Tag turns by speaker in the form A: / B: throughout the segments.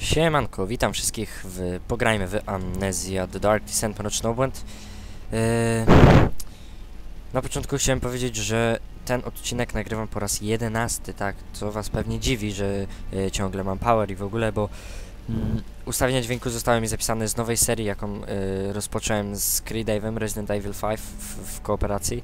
A: Siemanko, witam wszystkich w Pograjmy w Amnesia The Dark Descent Mroczny Obłęd. Yy, na początku chciałem powiedzieć, że ten odcinek nagrywam po raz jedenasty, tak, co was pewnie dziwi, że yy, ciągle mam power i w ogóle, bo mm, ustawienia dźwięku zostały mi zapisane z nowej serii, jaką yy, rozpocząłem z Creedive'em Resident Evil 5 w, w kooperacji.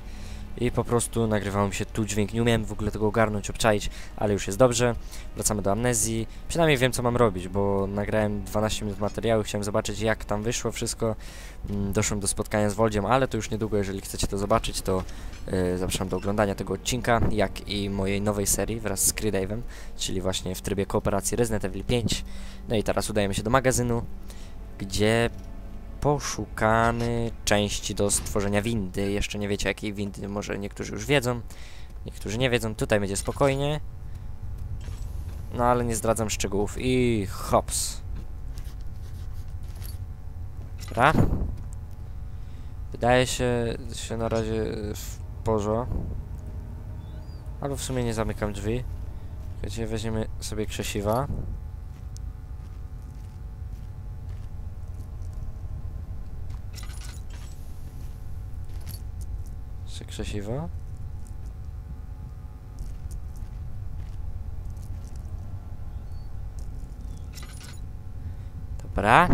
A: I po prostu nagrywało mi się tu dźwięk. Nie umiałem w ogóle tego ogarnąć, obczaić, ale już jest dobrze. Wracamy do amnezji. Przynajmniej wiem, co mam robić, bo nagrałem 12 minut materiału. Chciałem zobaczyć, jak tam wyszło wszystko. Mm, Doszłem do spotkania z Woldziem, ale to już niedługo. Jeżeli chcecie to zobaczyć, to yy, zapraszam do oglądania tego odcinka, jak i mojej nowej serii wraz z Creedive'em, czyli właśnie w trybie kooperacji Resident Evil 5. No i teraz udajemy się do magazynu, gdzie poszukamy części do stworzenia windy. Jeszcze nie wiecie jakiej windy, może niektórzy już wiedzą, niektórzy nie wiedzą. Tutaj będzie spokojnie. No ale nie zdradzam szczegółów. I hops. Dobra. Wydaje się, się na razie w porządku. Albo w sumie nie zamykam drzwi. Słuchajcie, weźmiemy sobie krzesiwa. Krzesiwo. Dobra.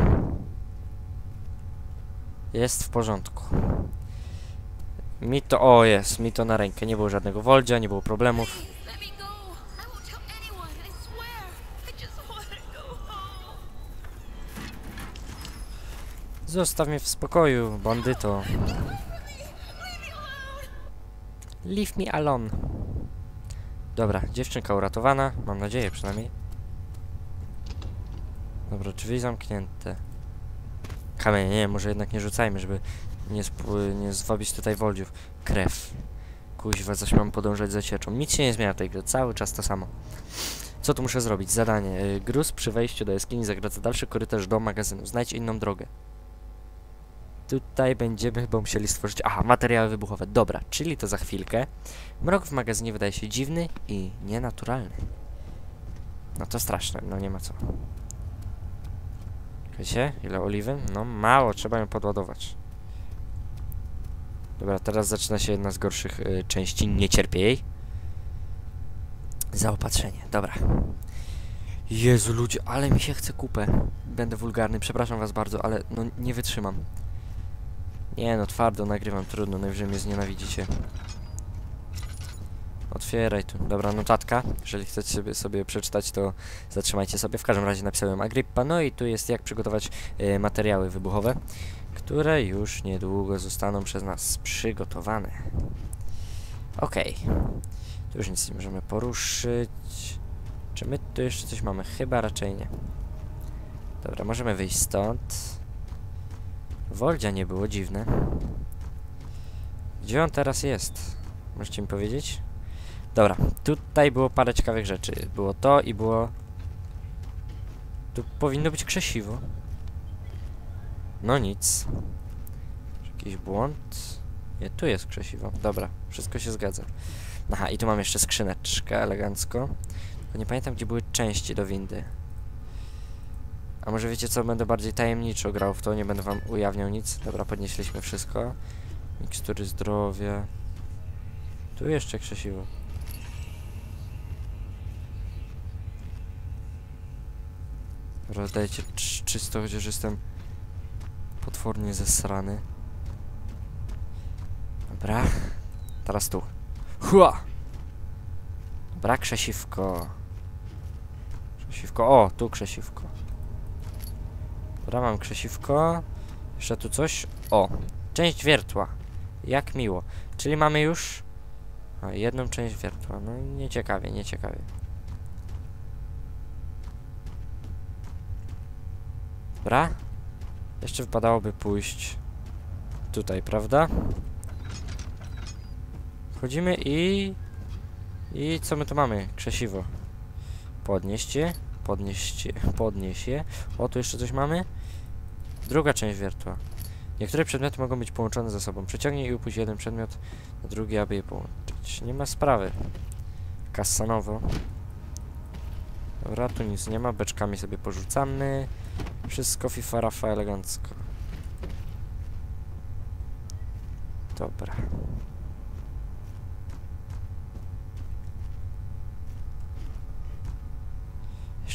A: Jest w porządku. Mi to, o jest, mi to na rękę. Nie było żadnego woldzia, nie było problemów. Zostaw mnie w spokoju, bandyto.
B: Leave me alone.
A: Dobra, dziewczynka uratowana, mam nadzieję przynajmniej. Dobra, drzwi zamknięte. Kamienie, nie, może jednak nie rzucajmy, żeby nie, nie zwabić tutaj woldziów. Krew. Kuźwa, zaś mam podążać za cieczą. Nic się nie zmienia w tej grze, cały czas to samo. Co tu muszę zrobić? Zadanie. Y, Gruz przy wejściu do jaskini zagradza dalszy korytarz do magazynu. Znajdź inną drogę. Tutaj będziemy chyba musieli stworzyć... Aha, materiały wybuchowe. Dobra, czyli to za chwilkę. Mrok w magazynie wydaje się dziwny i nienaturalny. No to straszne, no nie ma co. Wiecie, ile oliwy? No mało, trzeba ją podładować. Dobra, teraz zaczyna się jedna z gorszych y, części, nie cierpię jej. Zaopatrzenie, dobra. Jezu ludzie, ale mi się chce kupę. Będę wulgarny, przepraszam was bardzo, ale no nie wytrzymam. Nie no, twardo nagrywam, trudno, najwyżej mnie znienawidzicie. Otwieraj tu. Dobra, notatka. Jeżeli chcecie sobie, sobie przeczytać, to zatrzymajcie sobie. W każdym razie napisałem Agrippa. No i tu jest jak przygotować e, materiały wybuchowe, które już niedługo zostaną przez nas przygotowane. Okej. Tu już nic nie możemy poruszyć. Czy my tu jeszcze coś mamy? Chyba raczej nie. Dobra, możemy wyjść stąd. Woldzia nie było, dziwne. Gdzie on teraz jest? Możecie mi powiedzieć? Dobra, tutaj było parę ciekawych rzeczy. Było to i było... Tu powinno być krzesiwo. No nic. Jakiś błąd? Nie, tu jest krzesiwo. Dobra, wszystko się zgadza. Aha, i tu mam jeszcze skrzyneczkę elegancko. Nie pamiętam, gdzie były części do windy. A może wiecie co, będę bardziej tajemniczo grał w to, nie będę wam ujawniał nic. Dobra, podnieśliśmy wszystko. Mikstury zdrowia. Tu jeszcze krzesiwo. Dobra, dajcie cz- czysto, chociaż jestem potwornie zesrany. Dobra. Teraz tu. Hua! Dobra, krzesiwko. Krzesiwko. O, tu krzesiwko. Dobra, mam krzesiwko. Jeszcze tu coś. O, część wiertła. Jak miło. Czyli mamy już a, jedną część wiertła. No nieciekawie, nieciekawie. Dobra. Jeszcze wypadałoby pójść tutaj, prawda? Wchodzimy i... I co my tu mamy? Krzesiwo. Podnieść je. Podnieść je. Podnieść je. O, tu jeszcze coś mamy. Druga część wiertła. Niektóre przedmioty mogą być połączone ze sobą. Przeciągnij i upuść jeden przedmiot na drugi, aby je połączyć. Nie ma sprawy. Kassanowo. Dobra, tu nic nie ma, beczkami sobie porzucamy. Wszystko FIFA Rafa elegancko. Dobra.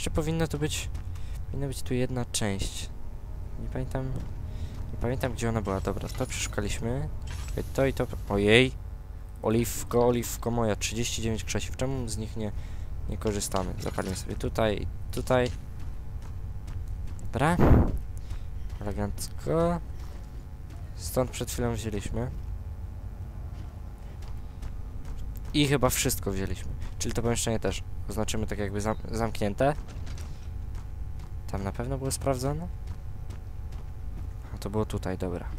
A: Jeszcze powinno tu być... Powinna być tu jedna część. Nie pamiętam... Nie pamiętam gdzie ona była. Dobra, to przeszukaliśmy. To i to... Ojej! Oliwko, oliwko moja, 39 krzesiw. Czemu z nich nie, nie korzystamy? Zapalimy sobie tutaj tutaj. Dobra. Elegancko. Stąd przed chwilą wzięliśmy. I chyba wszystko wzięliśmy. Czyli to pomieszczenie też oznaczymy tak jakby zam zamknięte. Tam na pewno było sprawdzone? A to było tutaj, dobra.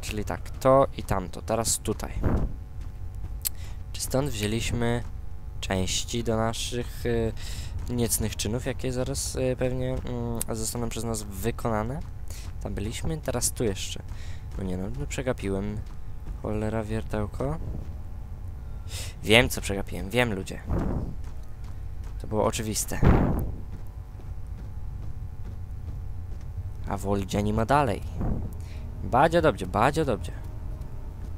A: Czyli tak, to i tamto. Teraz tutaj. Czy stąd wzięliśmy części do naszych y, niecnych czynów, jakie zaraz y, pewnie y, zostaną przez nas wykonane? Tam byliśmy, teraz tu jeszcze. No nie no, no przegapiłem. Cholera wiertełko. Wiem, co przegapiłem. Wiem, ludzie. To było oczywiste. A Woldzia nie ma dalej. Bardzo dobrze, bardzo dobrze.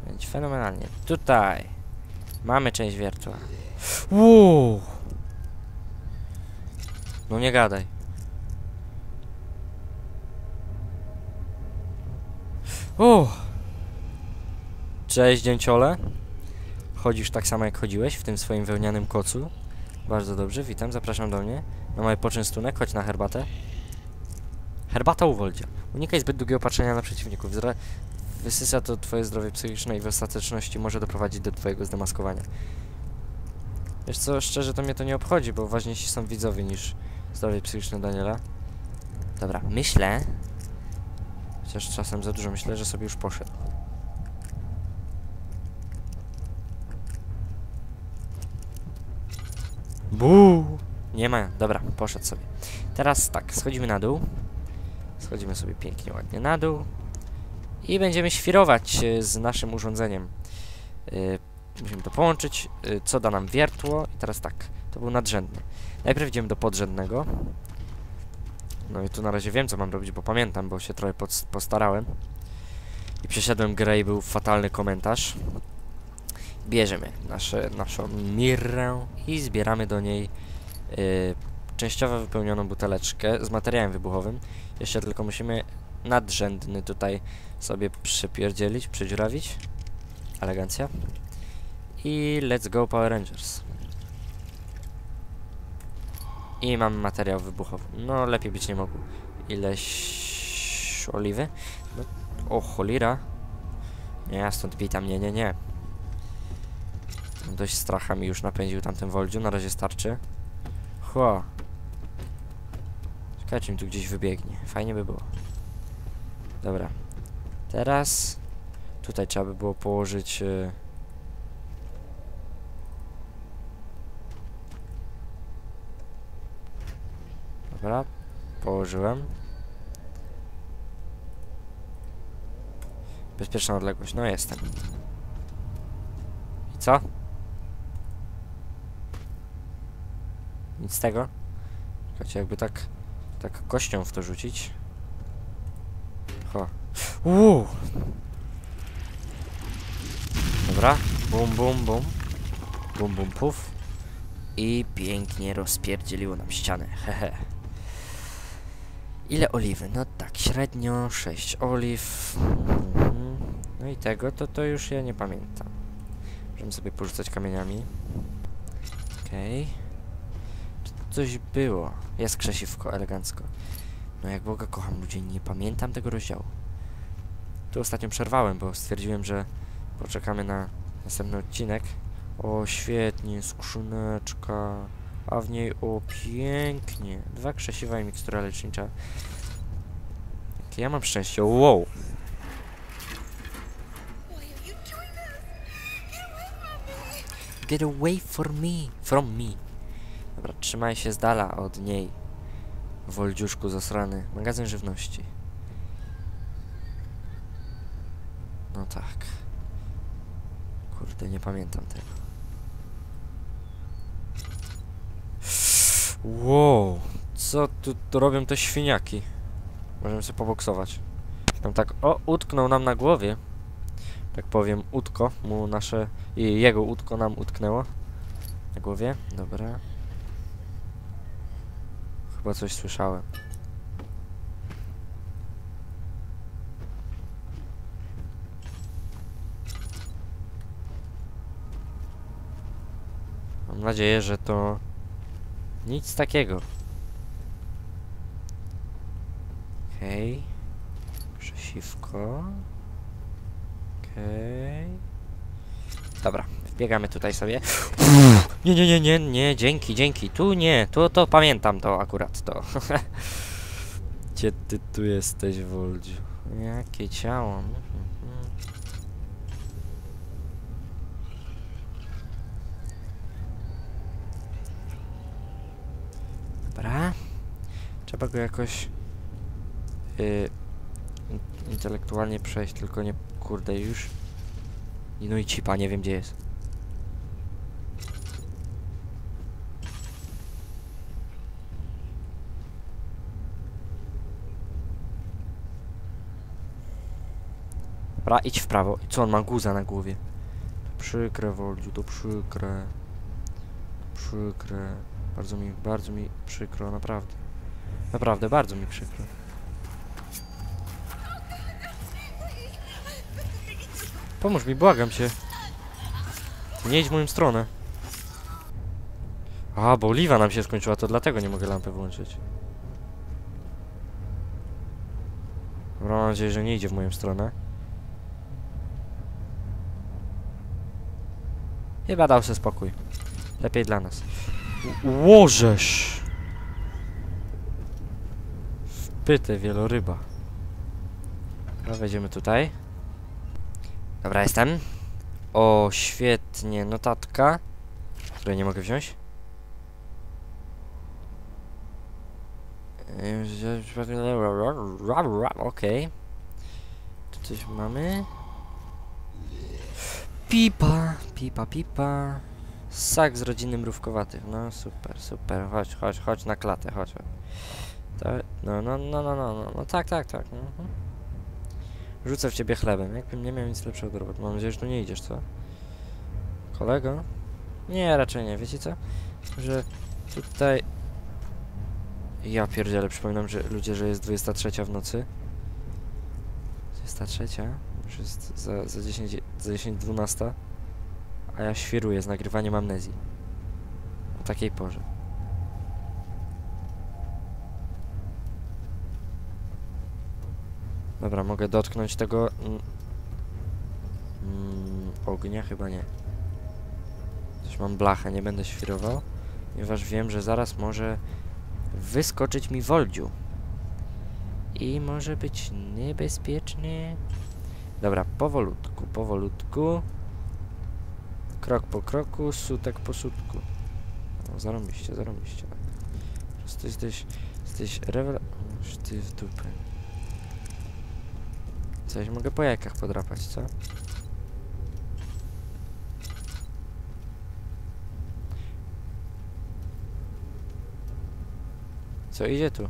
A: Więc fenomenalnie. Tutaj mamy część wiertła. Wow. No nie gadaj. O! Cześć, dzięciole. Chodzisz tak samo jak chodziłeś w tym swoim wełnianym kocu. Bardzo dobrze, witam, zapraszam do mnie. Na mały poczęstunek, chodź na herbatę. Herbata uwoldzia. Unikaj zbyt długiego patrzenia na przeciwników. Zra wysysa to twoje zdrowie psychiczne i w ostateczności może doprowadzić do twojego zdemaskowania. Wiesz co, szczerze to mnie to nie obchodzi, bo ważniejsi są widzowie niż zdrowie psychiczne Daniela. Dobra, myślę, chociaż czasem za dużo myślę, że sobie już poszedł. Buu! Nie ma, dobra, poszedł sobie. Teraz tak, schodzimy na dół. Schodzimy sobie pięknie, ładnie na dół. I będziemy świrować e, z naszym urządzeniem. Yy, musimy to połączyć, yy, co da nam wiertło. I teraz tak, to był nadrzędny. Najpierw idziemy do podrzędnego. No i tu na razie wiem, co mam robić, bo pamiętam, bo się trochę postarałem. I przeszedłem grę i był fatalny komentarz. Bierzemy nasze, naszą mirrę i zbieramy do niej yy, częściowo wypełnioną buteleczkę z materiałem wybuchowym. Jeszcze tylko musimy nadrzędny tutaj sobie przypierdzielić, przedziurawić. Elegancja. I let's go Power Rangers. I mamy materiał wybuchowy. No, lepiej być nie mogło. Ileś oliwy. No, o, cholera. Nie, stąd pitam, nie, nie, nie. Dość stracha mi już napędził tamten Woldziu, na razie starczy. Chła. Ciekawe, czy mi tu gdzieś wybiegnie. Fajnie by było. Dobra. Teraz tutaj trzeba by było położyć... Yy... Dobra, położyłem. Bezpieczna odległość, no jestem. I co? Nic z tego? Czekajcie, jakby tak, tak kością w to rzucić. Ho. Uuu. Dobra, bum, bum, bum. Bum, bum, puf. I pięknie rozpierdzieliło nam ścianę, hehe. Ile oliwy? No tak, średnio 6 oliw. Mhm. No i tego, to to już ja nie pamiętam. Możemy sobie porzucać kamieniami. Okej. Okay. Coś było. Jest krzesiwko, elegancko. No jak Boga kocham ludzie, nie pamiętam tego rozdziału. Tu ostatnio przerwałem, bo stwierdziłem, że poczekamy na następny odcinek. O, świetnie, skrzyneczka. A w niej, o, pięknie. Dwa krzesiwa i mikstura lecznicza. Ja mam szczęście, wow. Get
B: away from me,
A: from me. Dobra, trzymaj się z dala od niej. Woldziuszku zasrany. Magazyn żywności. No tak. Kurde, nie pamiętam tego. Wow, co tu, robią te świniaki? Możemy sobie poboksować. Tam tak, o, utknął nam na głowie. Tak powiem, utko mu nasze, jego utko nam utknęło. Na głowie, dobra. Chyba coś słyszałem. Mam nadzieję, że to nic takiego. Okej. Krzesiwko. Okej. Dobra, wbiegamy tutaj sobie. Nie, nie, nie, nie, nie, dzięki, dzięki. Tu nie, tu to pamiętam to akurat to. Gdzie ty tu jesteś, Woldziu? Jakie ciało. Dobra. Trzeba go jakoś yy, in- intelektualnie przejść, tylko nie, kurde, już. No i cipa, nie wiem gdzie jest. Dobra, idź w prawo. Co, on ma guza na głowie? Przykre, Woldziu, to przykre. Przykre. Bardzo mi, bardzo mi przykro, naprawdę. Naprawdę, bardzo mi przykro. Pomóż mi, błagam cię. Nie idź w moją stronę. A, bo oliwa nam się skończyła, to dlatego nie mogę lampy włączyć. Mam nadzieję, że nie idzie w moją stronę. Chyba dał sobie spokój. Lepiej dla nas. Łożesz! Wpytę wieloryba. Dobra, wejdziemy tutaj. Dobra, jestem. O, świetnie. Notatka. Której nie mogę wziąć. Okej. Tu coś mamy. Pipa, pipa, pipa. Sak z rodziny mrówkowatych. No super, super. Chodź, chodź, chodź na klatę, chodź. chodź. No, no, no, no, no, no, no, tak, tak, tak. Mhm. Rzucę w ciebie chlebem. Jakbym nie miał nic lepszego do roboty. Mam nadzieję, że tu nie idziesz, co? Kolego? Nie, raczej nie. Wiecie co? Że tutaj... Ja pierdzielę, przypominam, że ludzie, że jest 23 w nocy. 23? Już jest za, za 10, za 10, 12. A ja świruję z nagrywaniem amnezji. O takiej porze. Dobra, mogę dotknąć tego... Mm, mm, ognia? Chyba nie. Coś mam blachę, nie będę świrował. Ponieważ wiem, że zaraz może wyskoczyć mi woldziu. I może być niebezpiecznie. Dobra, powolutku, powolutku. Krok po kroku, sutek po sutku. No, zarobiście, zarobiście. Prostu jesteś, jesteś rewel... Ty w dupę. Coś mogę po jajkach podrapać, co? Co idzie tu?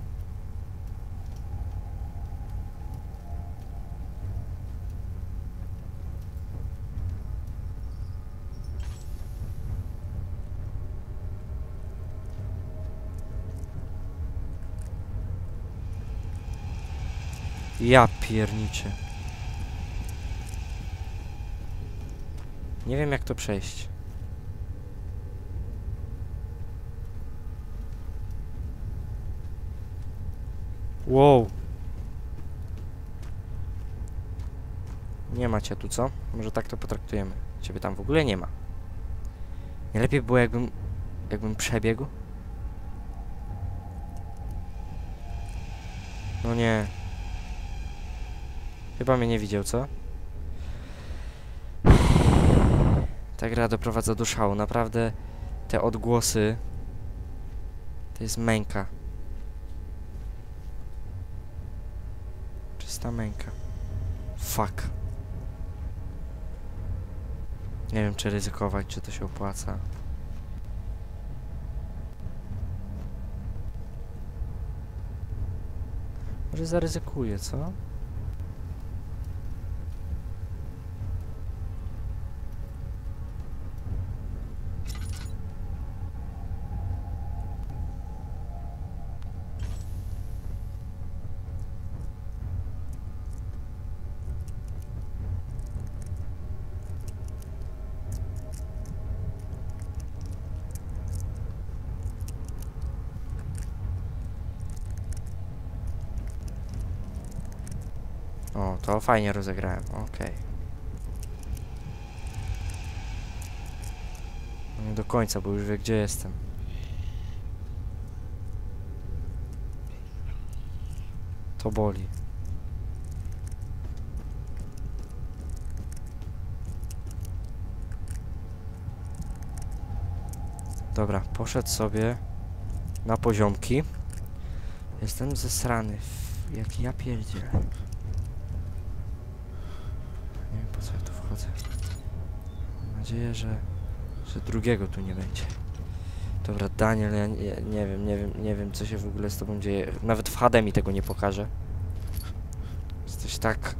A: Ja pierniczę. Nie wiem jak to przejść. Wow. Nie ma cię tu, co? Może tak to potraktujemy. Ciebie tam w ogóle nie ma. Nie lepiej było jakbym... jakbym przebiegł? No nie. Chyba mnie nie widział, co? Ta gra doprowadza do szału. Naprawdę te odgłosy to jest męka. Czysta męka. Fuck. Nie wiem, czy ryzykować, czy to się opłaca. Może zaryzykuję, co? Fajnie rozegrałem, okej. Nie do końca, bo już wie gdzie jestem. To boli. Dobra, poszedł sobie na poziomki. Jestem zesrany. Jak ja pierdzielę. Nie wiem po co ja tu wchodzę. Mam nadzieję, że, że drugiego tu nie będzie. Dobra, Daniel, ja nie, nie wiem, nie wiem, nie wiem co się w ogóle z tobą dzieje. Nawet w HD mi tego nie pokaże. Jesteś tak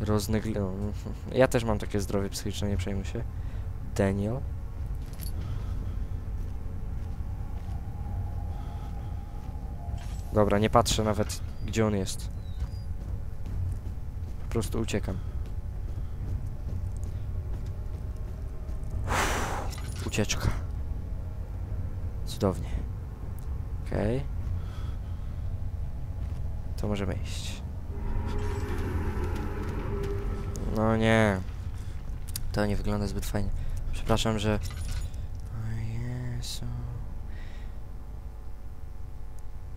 A: roznegli... No, ja też mam takie zdrowie psychiczne, nie przejmuj się. Daniel. Dobra, nie patrzę nawet gdzie on jest. Po prostu uciekam. Ucieczka. Cudownie. Okej. To możemy iść. No nie. To nie wygląda zbyt fajnie. Przepraszam, że... O Jezu.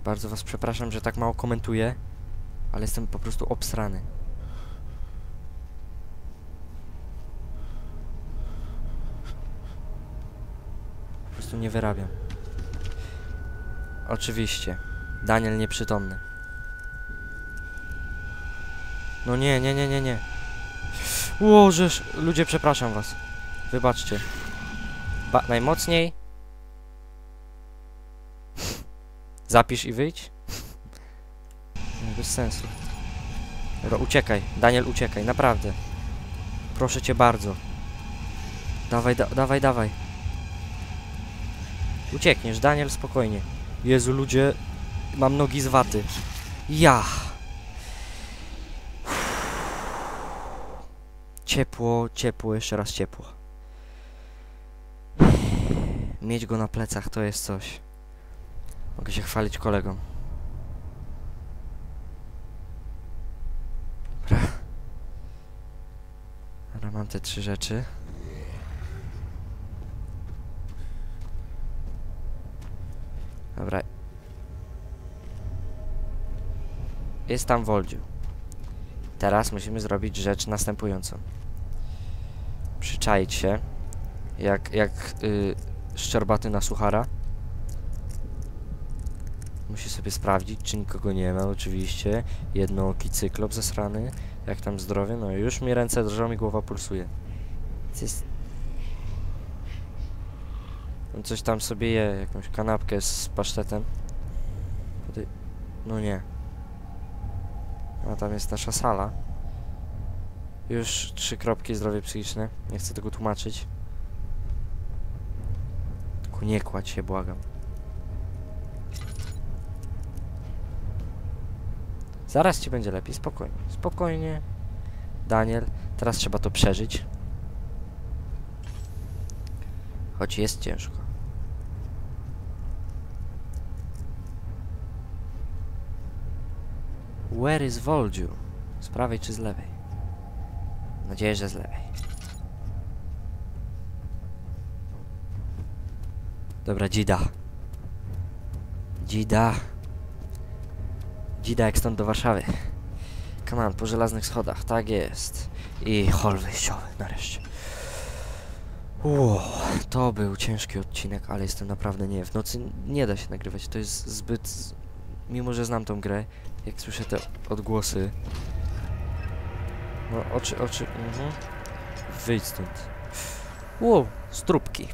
A: Bardzo was przepraszam, że tak mało komentuję, ale jestem po prostu obsrany. Nie wyrabiam. Oczywiście. Daniel nieprzytomny. No nie, nie, nie, nie, nie. Łożesz, ludzie, przepraszam was. Wybaczcie. Ba najmocniej. Zapisz i wyjdź. Bez sensu. Uciekaj. Daniel, uciekaj, naprawdę. Proszę cię bardzo. Dawaj, da dawaj, dawaj. Uciekniesz, Daniel, spokojnie. Jezu, ludzie, mam nogi z waty. Ja. Ciepło, ciepło, jeszcze raz ciepło. Mieć go na plecach to jest coś. Mogę się chwalić kolegom. Dobra. Dobra, mam te trzy rzeczy. Dobra. Jest tam Woldziu. Teraz musimy zrobić rzecz następującą. Przyczaić się. Jak, jak y, szczerbaty na suchara. Musi sobie sprawdzić, czy nikogo nie ma, oczywiście. Jednooki cyklop zesrany. Jak tam zdrowie? No już mi ręce drżą i głowa pulsuje. Co Jest... On coś tam sobie je, jakąś kanapkę z pasztetem. No nie. A tam jest nasza sala. Już trzy kropki zdrowie psychiczne. Nie chcę tego tłumaczyć. Tylko nie kładź się, błagam. Zaraz ci będzie lepiej, spokojnie. Spokojnie. Daniel, teraz trzeba to przeżyć. Choć jest ciężko. Where is Voldziu? Z prawej czy z lewej? Mam nadzieję, że z lewej. Dobra, Dzida. Dzida. Dzida jak stąd do Warszawy. Come on, po żelaznych schodach, tak jest. I hol wyjściowy, nareszcie. To był ciężki odcinek, ale jestem naprawdę nie. W nocy nie da się nagrywać, to jest zbyt... Mimo, że znam tą grę, jak słyszę te odgłosy... No, oczy, oczy... Mhm. Wyjdź stąd. Wow, strupki.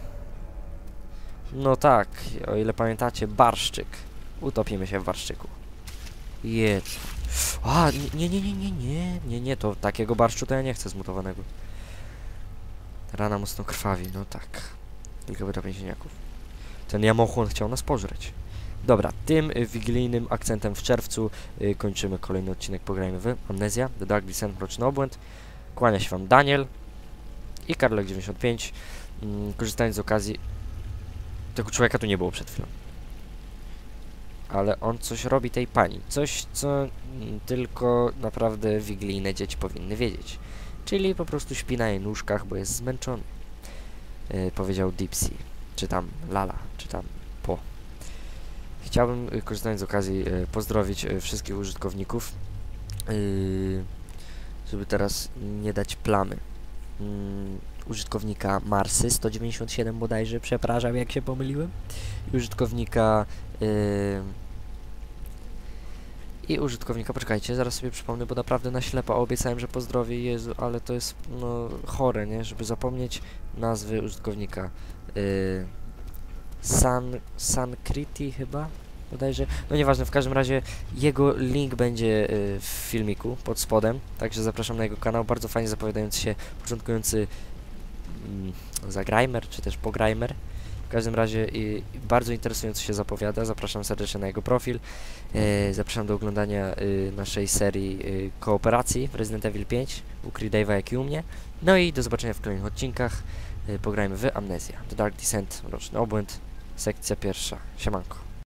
A: No tak, o ile pamiętacie, barszczyk. Utopimy się w barszczyku. Jedz. A, nie, nie, nie, nie, nie, nie, nie, to takiego barszczu to ja nie chcę zmutowanego. Rana mocno krwawi, no tak. Kilka wytrapień ziemniaków. Ten jamochłon chciał nas pożreć. Dobra, tym wigilijnym akcentem w czerwcu y, kończymy kolejny odcinek Pograjmy w Amnezja, The Dark Descent, Mroczny Obłęd. Kłania się Wam Daniel i Karlek95. Mm, korzystając z okazji, tego człowieka tu nie było przed chwilą. Ale on coś robi tej pani. Coś, co mm, tylko naprawdę wigilijne dzieci powinny wiedzieć. Czyli po prostu śpi na jej nóżkach, bo jest zmęczony. Yy, powiedział Dipsy, czy tam Lala, czy tam Po. Chciałbym, y, korzystając z okazji, y, pozdrowić y, wszystkich użytkowników, żeby teraz nie dać plamy. Mm, użytkownika Marsy 197 bodajże, przepraszam jak się pomyliłem. Użytkownika i użytkownika, poczekajcie, zaraz sobie przypomnę, bo naprawdę na ślepo obiecałem, że pozdrowię Jezu, ale to jest no chore, nie? Żeby zapomnieć nazwy użytkownika. Yy, San, Sankriti chyba? Bodajże. No nieważne, w każdym razie jego link będzie y, w filmiku pod spodem, także zapraszam na jego kanał, bardzo fajnie zapowiadający się początkujący mm, zagrajmer, czy też pograjmer. W każdym razie y, bardzo interesująco się zapowiada, zapraszam serdecznie na jego profil. E, zapraszam do oglądania y, naszej serii y, kooperacji Resident Evil 5 u Creedave'a jak i u mnie. No i do zobaczenia w kolejnych odcinkach. Y, pograjmy w Amnezja, The Dark Descent, Mroczny Obłęd, sekcja pierwsza. Siemanko.